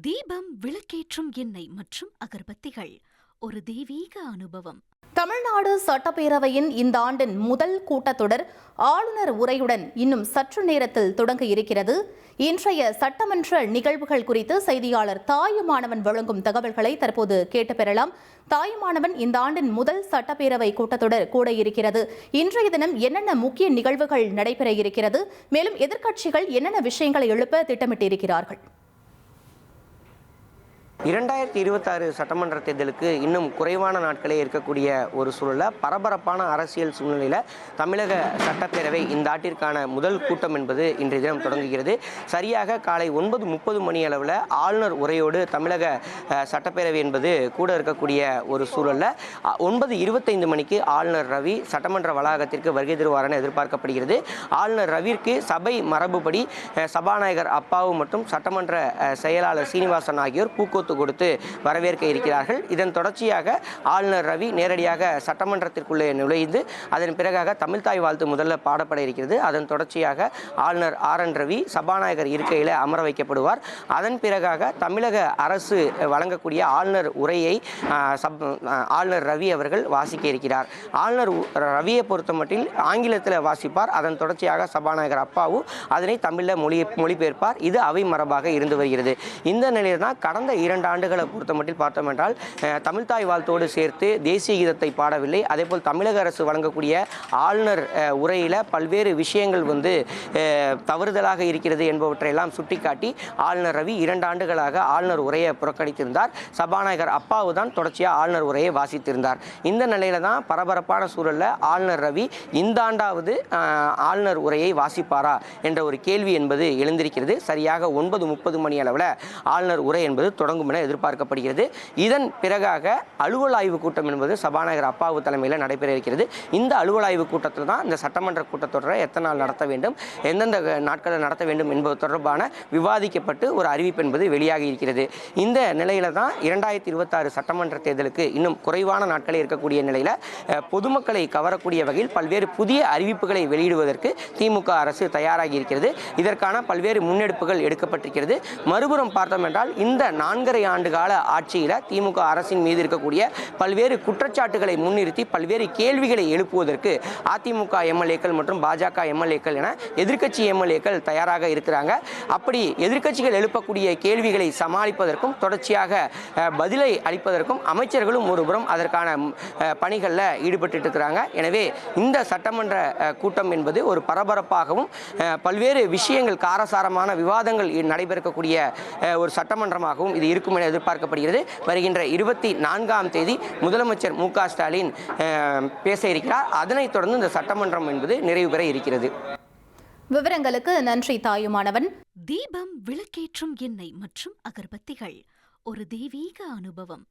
தீபம் விளக்கேற்றும் எண்ணெய் மற்றும் அகர்பத்திகள். ஒரு தெய்வீக அனுபவம். தமிழ்நாடு சட்டப்பேரவையின் இந்த ஆண்டின் முதல் கூட்டத்தொடர் ஆளுநர் உரையுடன் இன்னும் சற்று நேரத்தில் தொடங்க இருக்கிறது. இன்றைய சட்டமன்ற நிகழ்வுகள் குறித்து செய்தியாளர் தாயுமானவன் வழங்கும் தகவல்களை தற்போது கேட்டு பெறலாம். தாயுமானவன் இந்த ஆண்டின் முதல் சட்டப்பேரவை கூட்டத்தொடர் கூட இருக்கிறது. இன்றைய தினம் என்னென்ன முக்கிய நிகழ்வுகள் நடைபெற இருக்கிறது? மேலும் எதிர்க்கட்சிகள் என்னென்ன விஷயங்களை எழுப்ப திட்டமிட்டிருக்கிறார்கள்? இரண்டாயிரத்தி இருபத்தாறு சட்டமன்ற தேர்தலுக்கு இன்னும் குறைவான நாட்களே இருக்கக்கூடிய ஒரு சூழலில் பரபரப்பான அரசியல் சூழ்நிலையில் தமிழக சட்டப்பேரவை இந்த ஆட்டிற்கான முதல் கூட்டம் என்பது இன்றைய தினம் தொடங்குகிறது. சரியாக காலை ஒன்பது முப்பது மணி அளவில் ஆளுநர் உரையோடு தமிழக சட்டப்பேரவை என்பது கூட இருக்கக்கூடிய ஒரு சூழலில் ஒன்பது இருபத்தைந்து மணிக்கு ஆளுநர் ரவி சட்டமன்ற வளாகத்திற்கு வருகை தருவார் என எதிர்பார்க்கப்படுகிறது. ஆளுநர் ரவிற்கு சபை மரபுபடி சபாநாயகர் அப்பாவு மற்றும் சட்டமன்ற செயலாளர் சீனிவாசன் ஆகியோர் பூக்கோத்து கொடுத்து வரவேற்க இருக்கிறார்கள். இதன் தொடர்ச்சியாக ஆளுநர் ரவி நேரடியாக சட்டமன்றத்திற்குள்ளே நுழைந்து அதன் பிறகாக தமிழ்தாய் வாழ்த்து முதல்ல பாடப்பட இருக்கிறது. அதன் தொடர்ச்சியாக ஆளுநர் ஆர் என் ரவி சபாநாயகர் இருக்கையில் அமர வைக்கப்படுவார். அதன் பிறகாக தமிழக அரசு வழங்கக்கூடிய ஆளுநர் உரையை சப் ஆளுநர் ரவி அவர்கள் வாசிக்க இருக்கிறார். ஆளுநர் ரவியை ரவியை பொறுத்தமட்டில் ஆங்கிலத்தில் வாசிப்பார். அதன் தொடர்ச்சியாக சபாநாயகர் அப்பாவு அதனை தமிழில் மொழி மொழிபெயர்ப்பார். இது அவை மரபாக இருந்து வருகிறது. இந்த நிலையில் தான் கடந்த இரண்டு ஆண்டுகளை பொறுத்தமட்டில் பார்த்தோம் என்றால் தமிழ்தாய் வாழ்த்தோடு சேர்த்து தேசிய கீதத்தை பாடவில்லை. அதேபோல் தமிழக அரசு வழங்கக்கூடிய ஆளுநர் உரையில் பல்வேறு விஷயங்கள் வந்து தவறுதலாக இருக்கிறது என்பவற்றையெல்லாம் சுட்டிக்காட்டி ஆளுநர் ரவி இரண்டு ஆண்டுகளாக ஆளுநர் உரையை புறக்கணித்திருந்தார். சபாநாயகர் அப்பாவு தான் தொடர்ச்சியாக ஆளுநர் உரையை வாசித்திருந்தார். இந்த நிலையில தான் பரபரப்பான சூழலில் ஆளுநர் ரவி இந்த ஆண்டாவது ஆளுநர் உரையை வாசிப்பாரா என்ற ஒரு கேள்வி என்பது எழுந்திருக்கிறது. சரியாக ஒன்பது முப்பது மணி அளவில் ஆளுநர் உரை என்பது தொடங்கும் என எதிர்பார்க்கப்படுகிறது. இதன் பிறகாக அலுவல் ஆய்வு கூட்டம் என்பது சபாநாயகர் அப்பாவு தலைமையில் நடைபெற இருக்கிறது. இந்த அலுவல் ஆய்வு கூட்டத்தில் தான் இந்த சட்டமன்ற கூட்டத்தொடரை எத்தனை நாள் நடத்த வேண்டும் எந்தெந்த நாட்களில் நடத்த வேண்டும் என்பது தொடர்பான விவாதிக்கப்பட்டு ஒரு அறிவிப்பு என்பது வெளியாகி இருக்கிறது. இந்த நிலையில தான் இரண்டாயிரத்தி இருபத்தாறு சட்டமன்ற தேர்தலுக்கு இன்னும் குறைவான நாட்களே இருக்கக்கூடிய நிலையில் பொதுமக்களை கவரக்கூடிய வகையில் பல்வேறு புதிய அறிவிப்புகளை வெளியிடுவதற்கு திமுக அரசு தயாராகி இருக்கிறது. இதற்கான பல்வேறு முன்னெடுப்புகள் எடுக்கப்பட்டிருக்கிறது. மறுபுறம் பார்த்தோம் என்றால் இந்த நான்கரை ஆண்டு கால ஆட்சியில் திமுக அரசின் மீது இருக்கக்கூடிய பல்வேறு குற்றச்சாட்டுகளை முன்னிறுத்தி பல்வேறு கேள்விகளை எழுப்புவதற்கு அதிமுக எம்எல்ஏக்கள் மற்றும் பாஜக எம்எல்ஏக்கள் என எதிர்க்கட்சி எம்எல்ஏக்கள் தயாராக இருக்கிறாங்க. அப்படி எதிர்க்கட்சிகள் எழுப்பக்கூடிய கேள்விகளை சமாளிப்பதற்கும் தொடர்ச்சியாக பதிலை அளிப்பதற்கும் அமைச்சர்களும் ஒருபுறம் அதற்கான பணிகளில் ஈடுபட்டு இருக்கிறாங்க. எனவே இந்த சட்டமன்ற கூட்டம் என்பது ஒரு பரபரப்பாகவும் பல்வேறு விஷயங்கள் காரசாரமான விவாதங்கள் நடைபெறக்கூடிய ஒரு சட்டமன்றமாகவும் இது இருக்கும் என எதிர்பார்க்கப்படுகிறது. வருகின்ற இருபத்தி நான்காம் தேதி முதலமைச்சர் மு க ஸ்டாலின் பேச இருக்கிறார். அதனைத் தொடர்ந்து இந்த சட்டமன்றம் என்பது நிறைவு பெற இருக்கிறது. விவரங்களுக்கு நன்றி தாயுமானவன். தீபம் விளக்கேற்றும் எண்ணெய் மற்றும் அகர்பத்திகள். ஒரு தெய்வீக அனுபவம்.